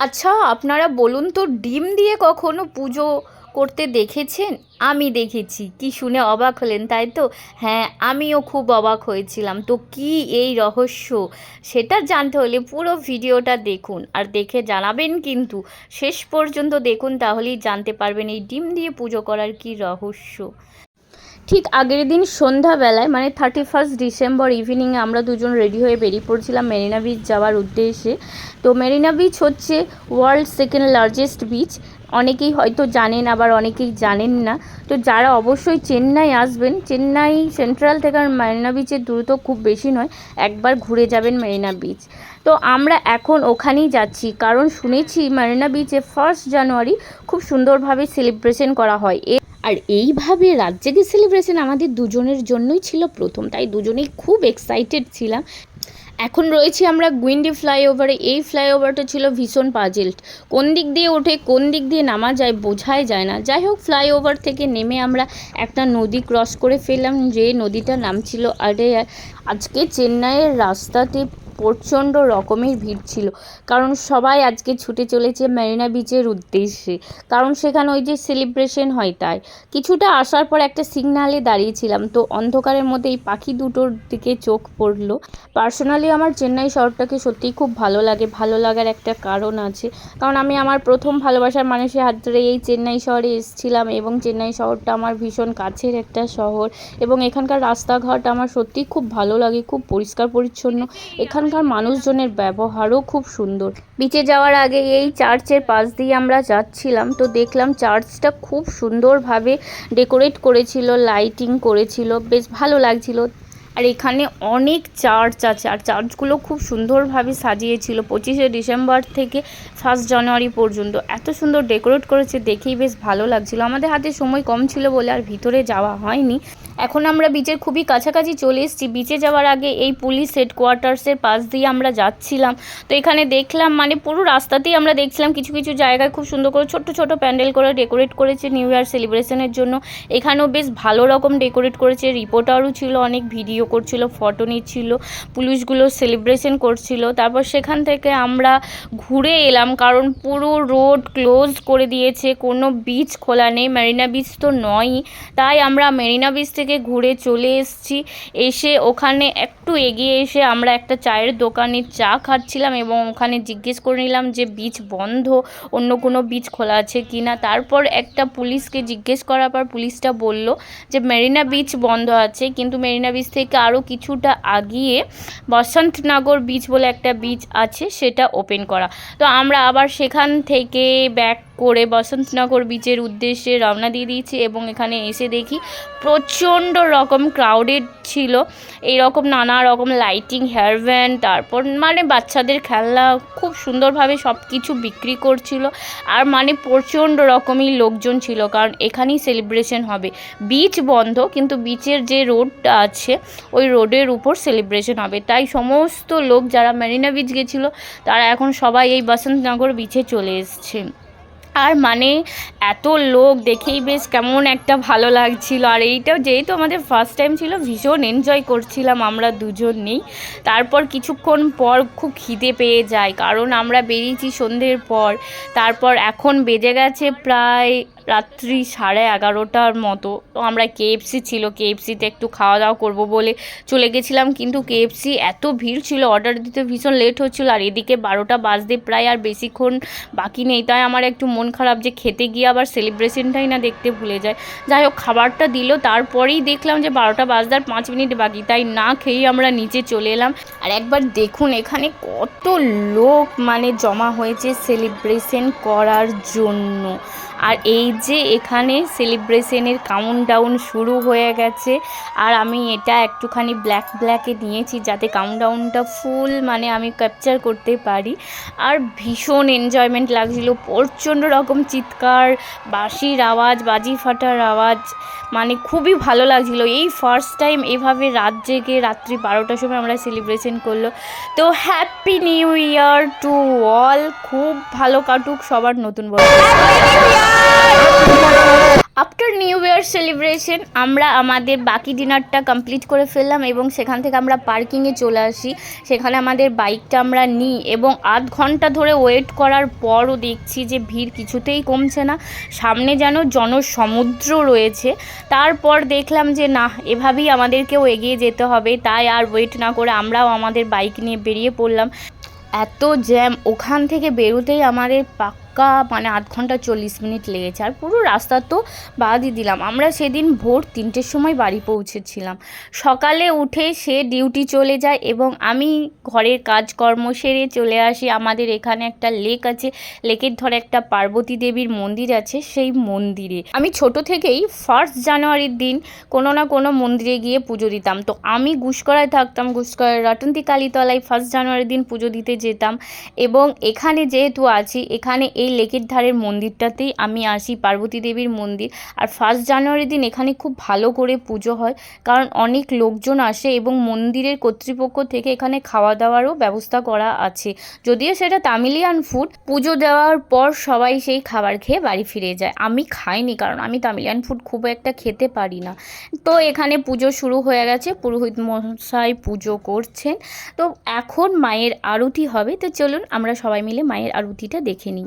আচ্ছা আপনারা বলুন তো, ডিম দিয়ে কখনো পুজো করতে দেখেছেন? আমি দেখেছি। কি শুনে অবাক হলেন, তাই তো? হ্যাঁ আমিও খুব অবাক হয়েছিলাম। তো কি এই রহস্য? সেটা জানতে হলে পুরো ভিডিওটা দেখুন। আর দেখে জানাবেন কিন্তু, শেষ পর্যন্ত দেখুন, তাহলেই জানতে পারবেন এই ডিম দিয়ে পুজো করার কি রহস্য। ঠিক আগের দিন সন্ধ্যাবেলায় মানে থার্টি ফার্স্ট ডিসেম্বর ইভিনিংয়ে আমরা দুজন রেডি হয়ে বেরিয়ে পড়ছিলাম মেরিনা বিচ যাওয়ার উদ্দেশ্যে। তো মেরিনা বিচ হচ্ছে ওয়ার্ল্ড সেকেন্ড লার্জেস্ট বিচ অনেকেই হয়তো জানেন, আবার অনেকেই জানেন না। তো যারা অবশ্যই চেন্নাই আসবেন, চেন্নাই সেন্ট্রাল থেকে আর মেরিনা বিচের দূরত্ব খুব বেশি নয়, একবার ঘুরে যাবেন মেরিনা বিচ তো আমরা এখন ওখানেই যাচ্ছি, কারণ শুনেছি মেরিনা বিচে ফার্স্ট জানুয়ারি খুব সুন্দরভাবে সেলিব্রেশন করা হয়। আর এইভাবে রাত জেগে সেলিব্রেশন আমাদের দুজনের জন্যই ছিল প্রথম, তাই দুজনেই খুব এক্সাইটেড ছিলাম। এখন রয়েছি আমরা গুইন্ডি ফ্লাইওভারে এই ফ্লাইওভারটা ছিল ভীষণ পাজেল্ট কোন দিক দিয়ে ওঠে, কোন দিক দিয়ে নামা যায় বোঝাই যায় না। যাই হোক ফ্লাইওভার থেকে নেমে আমরা একটা নদী ক্রস করে ফেললাম, যে নদীটার নাম ছিল আডেয়ার আজকে চেন্নাইয়ের রাস্তাতে প্রচণ্ড রকমের ভিড় ছিল। কারণ সবাই আজকে ছুটে চলেছে মেরিনা বিচের উদ্দেশ্যে। কারণ সেখানে ওই যে সেলিব্রেশন হয় তাই। কিছুটা আসার পর একটা সিগনালে দাঁড়িয়েছিলাম। তো অন্ধকারের মধ্যে এই পাখি দুটোর দিকে চোখ পড়ল। পার্সোনালি আমার চেন্নাই শহরটাকে সত্যিই খুব ভালো লাগে। ভালো লাগার একটা কারণ আছে। কারণ আমি আমার প্রথম ভালোবাসার মানুষের হাত ধরে এই চেন্নাই শহরে এসেছিলাম এবং চেন্নাই শহরটা আমার ভীষণ কাছের একটা শহর। এবং এখানকার রাস্তাঘাট আমার সত্যিই খুব ভালো লাগে, খুব পরিষ্কার পরিচ্ছন্ন। এখানকার মানুষজনের ব্যবহারও খুব সুন্দর। বিচে যাওয়ার আগে এই চার্চের পাশ দিয়ে আমরা যাচ্ছিলাম, তো দেখলাম চার্চটা খুব সুন্দরভাবে ডেকোরেট করেছিল লাইটিং করেছিল, বেশ ভালো লাগছিল। আর এখানে অনেক চার্চ আছে। আর চার্চগুলো খুব সুন্দরভাবে সাজিয়েছিল পঁচিশে ডিসেম্বর থেকে ফার্স্ট জানুয়ারি পর্যন্ত। এত সুন্দর ডেকোরেট করেছে, দেখেই বেশ ভালো লাগছিল। আমাদের হাতে সময় কম ছিল বলে আর ভিতরে যাওয়া হয়নি। এখন আমরা বিচের খুবই কাছাকাছি চলে এসেছি। বিচে যাওয়ার আগে এই পুলিশ হেডকোয়ার্টার্সের পাশ দিয়ে আমরা যাচ্ছিলাম। তো এখানে দেখলাম মানে পুরো রাস্তাতেই আমরা দেখছিলাম কিছু কিছু জায়গায় খুব সুন্দর করে ছোট্ট ছোট প্যান্ডেল করে ডেকোরেট করেছে নিউ ইয়ার সেলিব্রেশনের জন্য। এখানেও বেশ ভালো রকম ডেকোরেট করেছে। রিপোর্টারও ছিল, অনেক ভিডিও করছিল ফটো নিচ্ছিল, পুলিশগুলো সেলিব্রেশন করছিল। তারপর সেখান থেকে আমরা ঘুরে এলাম কারণ পুরো রোড ক্লোজ করে দিয়েছে, কোনো বিচ খোলা নেই মেরিনা বিচ তো নয়ই। তাই আমরা মেরিনা বিচ থেকে ঘুরে চলে এসেছি। এসে ওখানে একটু এগিয়ে এসে আমরা একটা চায়ের দোকানে চা খাচ্ছিলাম এবং ওখানে জিজ্ঞেস করে নিলাম যে বিচ বন্ধ, অন্য কোনো বিচ খোলা আছে কি না? তারপর একটা পুলিশকে জিজ্ঞেস করার পর পুলিশটা বলল যে মেরিনা বিচ বন্ধ আছে, কিন্তু মেরিনা বিচ থেকে আরও কিছুটা আগিয়ে বসন্তনগর বিচ বলে একটা বিচ আছে, সেটা ওপেন করা। তো আমরা আবার সেখান থেকে ব্যাক করে বসন্তনগর বিচের উদ্দেশ্যে রওনা দিয়ে দিয়েছি এবং এখানে এসে দেখি প্রচণ্ড রকম ক্রাউডেড ছিল। এই রকম নানা রকম লাইটিং হেয়ার তারপর মানে বাচ্চাদের খেলনা খুব সুন্দরভাবে সব কিছু বিক্রি করছিল। আর মানে প্রচণ্ড রকমই লোকজন ছিল, কারণ এখানেই সেলিব্রেশন হবে। বিচ বন্ধ, কিন্তু বিচের যে রোডটা আছে, ওই রোডের উপর সেলিব্রেশন হবে। তাই সমস্ত লোক যারা মেরিনা বিচ গেছিল, তারা এখন সবাই এই বসন্তনগর বিচে চলে এসছে। আর মানে এত লোক দেখেই বেশ কেমন একটা ভালো লাগছিল। আর এইটাও যেহেতু আমাদের ফার্স্ট টাইম ছিল, ভীষণ এনজয় করছিলাম আমরা দুজন দুজনেই তারপর কিছুক্ষণ পর খুব খিদে পেয়ে যায়, কারণ আমরা বেরিয়েছি সন্ধ্যের পর। তারপর এখন বেজে গেছে প্রায় রাত্রি সাড়ে এগারোটার মতো। তো আমরা কেএফসি ছিল কেএফসিতে একটু খাওয়া দাওয়া করব বলে চলে গেছিলাম। কিন্তু কেএফসি এত ভিড় ছিল অর্ডার দিতে ভীষণ লেট হচ্ছিল। আর এদিকে বারোটা বাজতে প্রায় আর বেশিক্ষণ বাকি নেই। তাই আমার একটু মন খারাপ যে খেতে গিয়ে আবার সেলিব্রেশনটাই না দেখতে ভুলে যায়। যাই হোক, খাবারটা দিল। তারপরেই দেখলাম যে বারোটা বাজতে আর পাঁচ মিনিট বাকি। তাই না খেয়েই আমরা নিচে চলে এলাম। আর একবার দেখুন, এখানে কত লোক মানে জমা হয়েছে সেলিব্রেশন করার জন্য। আর এই যে এখানে সেলিব্রেশনের কাউন্ট ডাউন শুরু হয়ে গেছে, আর আমি এটা একটুখানি ব্ল্যাক ব্ল্যাকে নিয়েছি যাতে কাউন্ট ডাউনটা ফুল মানে আমি ক্যাপচার করতে পারি। আর ভীষণ এনজয়মেন্ট লাগছিল, প্রচণ্ড রকম চিৎকার, বাঁশির আওয়াজ, বাজি ফাটার আওয়াজ মানে খুবই ভালো লাগছিল। এই ফার্স্ট টাইম এভাবে রাত জেগে রাত্রি বারোটার সময় আমরা সেলিব্রেশন করল। তো happy new year to all খুব ভালো কাটুক সবার নতুন বছর। আফটার নিউ ইয়ার সেলিব্রেশন আমরা আমাদের বাকি ডিনারটা কমপ্লিট করে ফেললাম এবং সেখান থেকে আমরা পার্কিংয়ে চলে আসি। সেখানে আমাদের বাইকটা আমরা নিই এবং আধ ঘণ্টা ধরে ওয়েট করার পরও দেখছি যে ভিড় কিছুতেই কমছে না। সামনে যেন জনসমুদ্র রয়েছে। তারপর দেখলাম যে না এভাবেই আমাদেরকেও এগিয়ে যেতে হবে। তাই আর ওয়েট না করে আমরাও আমাদের বাইক নিয়ে বেরিয়ে পড়লাম। এত জ্যাম ওখান থেকে বেরোতেই আমাদের পাক্কা মানে আধ ঘণ্টা চল্লিশ মিনিট লেগেছে। আর পুরো রাস্তা তো বাদই দিলাম। আমরা সেদিন ভোর তিনটের সময় বাড়ি পৌঁছেছিলাম। সকালে উঠে সে ডিউটি চলে যায় এবং আমি ঘরের কাজকর্ম সেরে চলে আসি। আমাদের এখানে একটা লেক আছে। লেকের ধরে একটা পার্বতী দেবীর মন্দির আছে সেই মন্দিরে। আমি ছোট থেকেই ফার্স্ট জানুয়ারির দিন কোনো না কোনো মন্দিরে গিয়ে পুজো দিতাম। তো আমি গুসকরায় থাকতাম গুসকরায় রটন্তি কালীতলায় ফার্স্ট জানুয়ারির দিন পুজো দিতে যেতাম। এবং এখানে যেহেতু আছি, এখানে এই লেকের ধারের মন্দিরটাতেই আমি আসি, পার্বতী দেবীর মন্দির। আর ফার্স্ট জানুয়ারির দিন এখানে খুব ভালো করে পুজো হয়, কারণ অনেক লোকজন আসে এবং মন্দিরের কর্তৃপক্ষ থেকে এখানে খাওয়া দাওয়ারও ব্যবস্থা করা আছে। যদিও সেটা তামিলিয়ান ফুড পুজো দেওয়ার পর সবাই সেই খাবার খেয়ে বাড়ি ফিরে যায়। আমি খাইনি, কারণ আমি তামিলিয়ান ফুড খুব একটা খেতে পারি না। তো এখানে পুজো শুরু হয়ে গেছে, পুরোহিত মশাই পুজো করছেন। তো এখন মায়ের আরতি হবে, তো চলুন আমরা সবাই মিলে মায়ের আরতিটা দেখে নিই।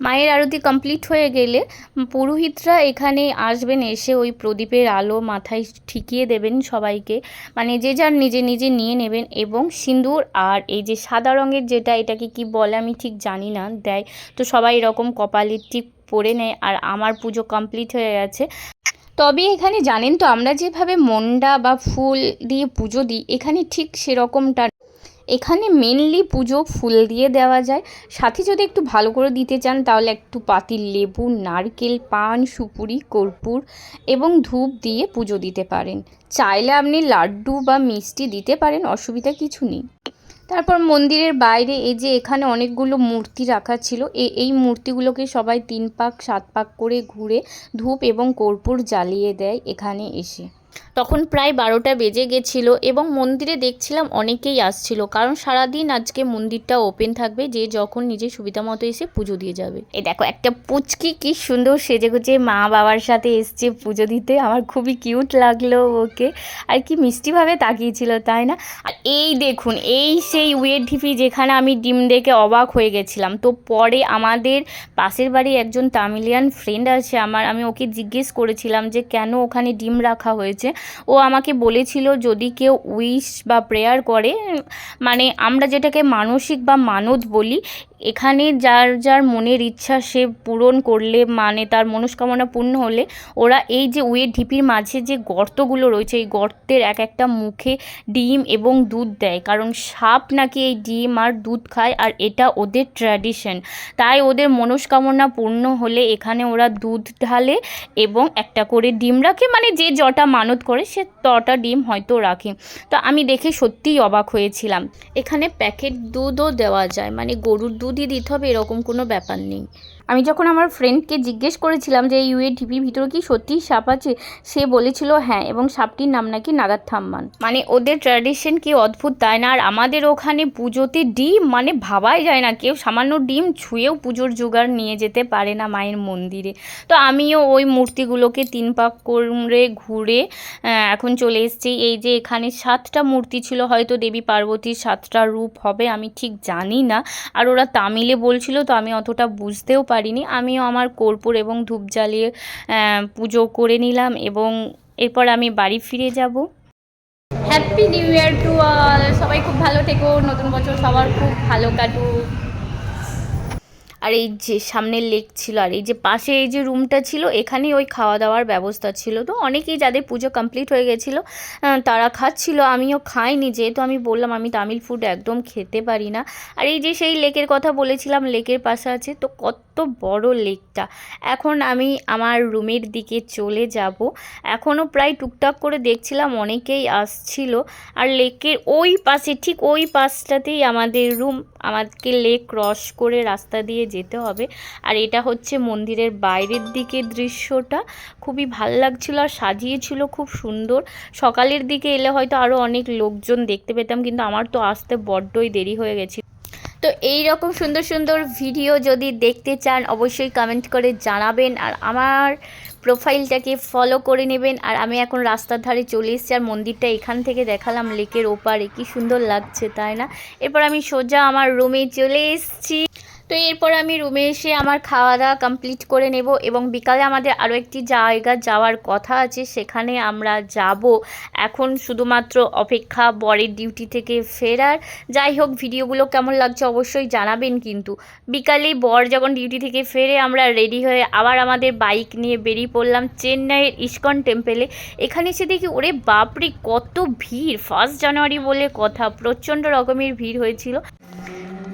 মায়ের আরতি কমপ্লিট হয়ে গেলে পুরোহিতরা এখানে আসবেন, এসে ওই প্রদীপের আলো মাথায় ঠিকিয়ে দেবেন সবাইকে। মানে যে যার নিজে নিজে নিয়ে নেবেন এবং সিঁদুর আর এই যে সাদা রঙের যেটা এটাকে কি বলে আমি ঠিক জানি না, দেয়। তো সবাই এরকম কপালের টিপ পরে নেয় আর আমার পুজো কমপ্লিট হয়ে গেছে। তবে এখানে জানেন তো, আমরা যেভাবে মন্ডা বা ফুল দিয়ে পুজো দিই, এখানে ঠিক সেরকমটা এখানে মেনলি পুজো ফুল দিয়ে দেওয়া যায়। সাথে যদি একটু ভালো করে দিতে চান, তাহলে একটু পাতিল লেবু, নারকেল, পান, সুপুরি, কর্পূর এবং ধূপ দিয়ে পুজো দিতে পারেন। চাইলে আপনি লাড্ডু বা মিষ্টি দিতে পারেন, অসুবিধা কিছু নেই। তারপর মন্দিরের বাইরে এই যে এখানে অনেকগুলো মূর্তি রাখা ছিল এই এই মূর্তিগুলোকে সবাই তিন পাক, সাত পাক করে ঘুরে ধূপ এবং কর্পূর জ্বালিয়ে দেয় এখানে এসে। তখন প্রায় বারোটা বেজে গেছিল এবং মন্দিরে দেখছিলাম অনেকেই আসছিল, কারণ সারাদিন আজকে মন্দিরটা ওপেন থাকবে, যে যখন নিজের সুবিধা মতো এসে পুজো দিয়ে যাবে। এই দেখো, একটা পুচকি কি সুন্দর সেজে গুজে মা বাবার সাথে এসছে পুজো দিতে, আমার খুবই কিউট লাগল ওকে। আর কি মিষ্টিভাবে তাকিয়েছিল, তাই না? আর এই দেখুন, এই সেই ওয়েট ঢিপি যেখানে আমি ডিম দেখে অবাক হয়ে গেছিলাম। তো পরে আমাদের পাশের বাড়ি একজন তামিলিয়ান ফ্রেন্ড আছে আমার, আমি ওকে জিজ্ঞেস করেছিলাম যে কেন ওখানে ডিম রাখা হয়েছে? ও আমাকে বলেছিল যদি কেউ উইশ বা প্রেয়ার করে মানে আমরা যেটাকে মানসিক বা মানত বলি এখানে যার যার মনের ইচ্ছা সে পূরণ করলে মানে তার মনস্কামনা পূর্ণ হলে ওরা এই যে উয়ের ঢিপির মাঝে যে গর্তগুলো রয়েছে, এই গর্তের এক একটা মুখে ডিম এবং দুধ দেয়। কারণ সাপ নাকি এই ডিম আর দুধ খায় আর এটা ওদের ট্র্যাডিশন। তাই ওদের মনস্কামনা পূর্ণ হলে এখানে ওরা দুধ ঢালে এবং একটা করে ডিম রাখে। মানে যে যটা মানত করে সে তটা ডিম হয়তো রাখে। তো আমি দেখে সত্যিই অবাক হয়েছিলাম। এখানে প্যাকেট দুধও দেওয়া যায়। মানে গরুর দুধই দিতে হবে এরকম কোনো ব্যাপার নেই। আমি যখন আমার ফ্রেন্ডকে জিজ্ঞেস করেছিলাম যে ইউএ ঢিপির ভিতরে কি সত্যিই সাপ আছে? সে বলেছিল হ্যাঁ এবং সাপটির নাম নাকি নাগার থাম্মান। মানে ওদের ট্র্যাডিশন কি অদ্ভুত তাই না? আর আমাদের ওখানে পুজোতে ডিম মানে ভাবাই যায় না। কেউ সামান্য ডিম ছুঁয়েও পুজোর জোগাড় নিয়ে যেতে পারে না মায়ের মন্দিরে। তো আমিও ওই মূর্তিগুলোকে তিন পাক করে ঘুরে এখন চলে এসেছি। এই যে এখানে সাতটা মূর্তি ছিল, হয়তো দেবী পার্বতীর সাতটা রূপ হবে, আমি ঠিক জানি না। আর ওরা তামিলে বলছিল, তো আমি অতটা বুঝতেও পারিনি। আমিও আমার কর্পূর এবং ধূপ জ্বালিয়ে পুজো করে নিলাম এবং এরপর আমি বাড়ি ফিরে যাব। হ্যাপি নিউ ইয়ার টু সবাই খুব ভালো থেকো। নতুন বছর সবার খুব ভালো কাটুক। আর এই যে সামনের লেক ছিল আর এই যে পাশে এই যে রুমটা ছিল, এখানেই ওই খাওয়া দাওয়ার ব্যবস্থা ছিল। তো অনেকেই যাদের পুজো কমপ্লিট হয়ে গেছিল তারা খাচ্ছিল, আমিও খাইনি। যেহেতু আমি বললাম, আমি তামিল ফুড একদম খেতে পারি না। আর এই যে সেই লেকের কথা বলেছিলাম, লেকের পাশে আছে, তো কত বড় লেকটা। এখন আমি আমার রুমের দিকে চলে যাব। এখনও প্রায় টুকটাক করে দেখছিলাম, অনেকেই আসছিল। আর লেকের ওই পাশে, ঠিক ওই পাশটাতেই আমাদের রুম আমাদেরকে লেক ক্রস করে রাস্তা দিয়ে যেতে হবে। আর এটা হচ্ছে মন্দিরের বাইরের দিকে দৃশ্যটা। খুবই ভালো লাগছিল আর সাজিয়েছিল খুব সুন্দর। সকালের দিকে এলে হয়তো আরও অনেক লোকজন দেখতে পেতাম, কিন্তু আমার তো আসতে বড্ডই দেরি হয়ে গেছে তো এই রকম সুন্দর সুন্দর ভিডিও যদি দেখতে চান, অবশ্যই কমেন্ট করে জানাবেন। আর আমার প্রোফাইলটাকে ফলো করে নেবেন। আর আমি এখন রাস্তার ধারে চলে এসেছি আর মন্দিরটা এখান থেকে দেখালাম লেকের ওপারে। কি সুন্দর লাগছে, তাই না? এরপর আমি সোজা আমার রুমে চলে এসেছি। তো এরপর আমি রুমে এসে আমার খাওয়া দাওয়া কমপ্লিট করে নেব এবং বিকালে আমাদের আরও একটি জায়গা যাওয়ার কথা আছে, সেখানে আমরা যাব। এখন শুধুমাত্র অপেক্ষা বরের ডিউটি থেকে ফেরার। যাই হোক ভিডিওগুলো কেমন লাগছে অবশ্যই জানাবেন কিন্তু। বিকালে বর যখন ডিউটি থেকে ফেরে আমরা রেডি হয়ে আবার আমাদের বাইক নিয়ে বেরিয়ে পড়লাম চেন্নাইয়ের ইস্কন টেম্পেলে এখানে এসে দেখি, ওরে বাপরে, কত ভিড়! ফার্স্ট জানুয়ারি বলে কথা, প্রচণ্ড রকমের ভিড় হয়েছিল।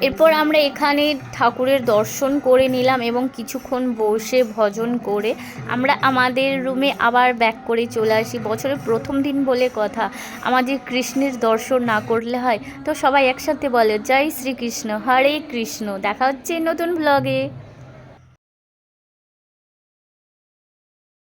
এরপর আমরা এখানে ঠাকুরের দর্শন করে নিলাম এবং কিছুক্ষণ বসে ভজন করে আমরা আমাদের রুমে আবার ব্যাক করে চলে আসি। বছরের প্রথম দিন বলে কথা। আমাদের কৃষ্ণের দর্শন না করলে হয়। তো সবাই একসাথে বলে, জয় শ্রীকৃষ্ণ, হরে কৃষ্ণ। দেখা হচ্ছে নতুন ব্লগে